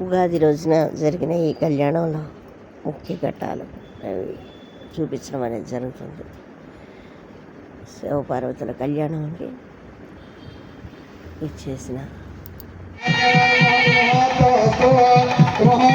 ఉగాది రోజున జరిగిన ఈ కళ్యాణంలో ముఖ్య ఘట్టాలు అవి చూపించడం అనేది జరుగుతుంది శివపార్వతుల కళ్యాణంకి ఇచ్చేసిన ఉపమోహం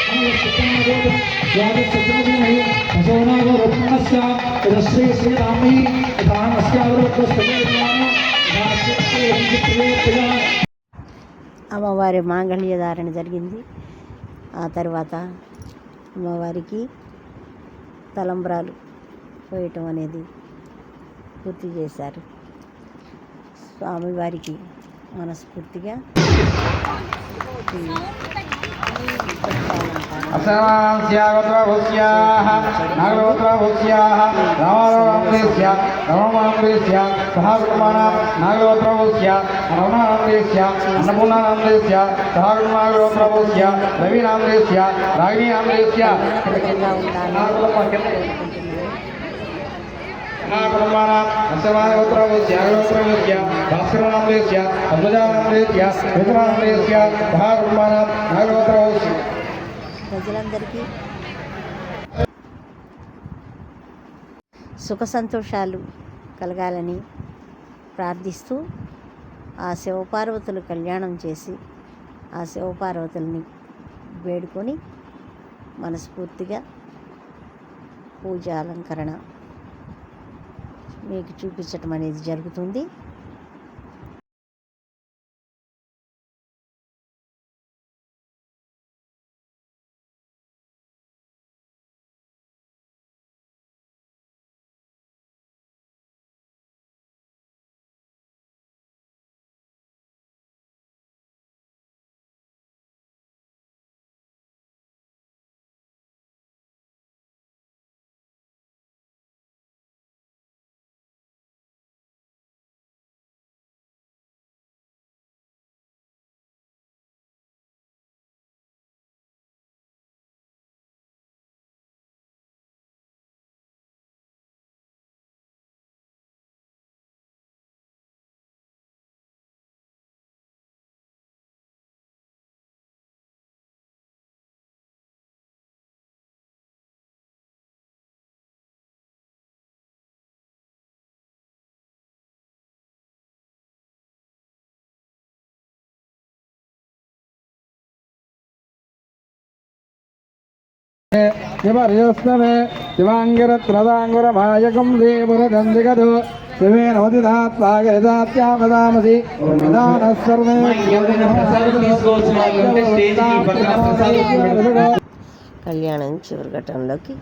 అమ్మవారి మాంగళ్య ధారణ జరిగింది. ఆ తర్వాత అమ్మవారికి తలంబ్రాలు పోయటం అనేది పూర్తి చేశారు. స్వామివారికి మనస్ఫూర్తిగా అసమాస్యాగోత్రభూస్యాः నాగోత్రభూస్యాः రామారామేస్య రమణామేస్య సహకుమారాం నాగోత్రభూస్య రమణామేస్య అన్నపూర్ణామేస్య సహకుమారోత్రభూస్య రవినామేస్య రాగిణీనామేస్య విధంగా ప్రజలందరికీ సుఖ సంతోషాలు కలగాలని ప్రార్థిస్తూ ఆ శివపార్వతులు కళ్యాణం చేసి ఆ శివపార్వతుల్ని వేడుకొని మనస్ఫూర్తిగా పూజ అలంకరణ మీకు చూపించటం అనేది జరుగుతుంది. శివర్యస్నమే శివాంగిరత్రదాంగురమాయకం దేవరదందిగదు శివే ఉదితాత్వాగరిదాత్యామదామసి విధానः సర్వే కళ్యాణం చివరి ఘట్టంలోకి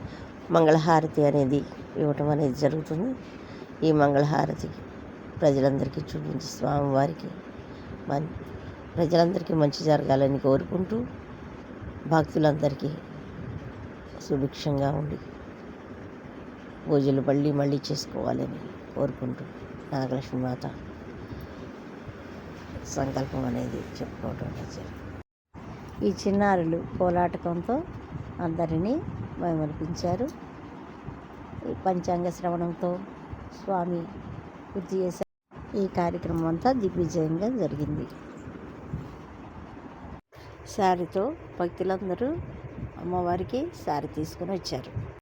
మంగళహారతి అనేది ఇవ్వటం అనేది జరుగుతుంది. ఈ మంగళహారతి ప్రజలందరికీ చూపించి స్వామివారికి మన్ ప్రజలందరికీ మంచి జరగాలని కోరుకుంటూ భక్తులందరికీ సుభిక్షంగా ఉండి పూజలు మళ్ళీ మళ్ళీ చేసుకోవాలని కోరుకుంటూ నాగలక్ష్మి మాత సంకల్పం అనేది చెప్పుకోవటం జరిగింది. ఈ చిన్నారులు కోలాటకంతో అందరినీ మైమరిపించారు. ఈ పంచాంగ శ్రవణంతో స్వామి పూర్తి చేశారు. ఈ కార్యక్రమం అంతా దిగ్విజయంగా జరిగింది. శారీతో భక్తులందరూ అమ్మవారికి సారి తీసుకొని వచ్చారు.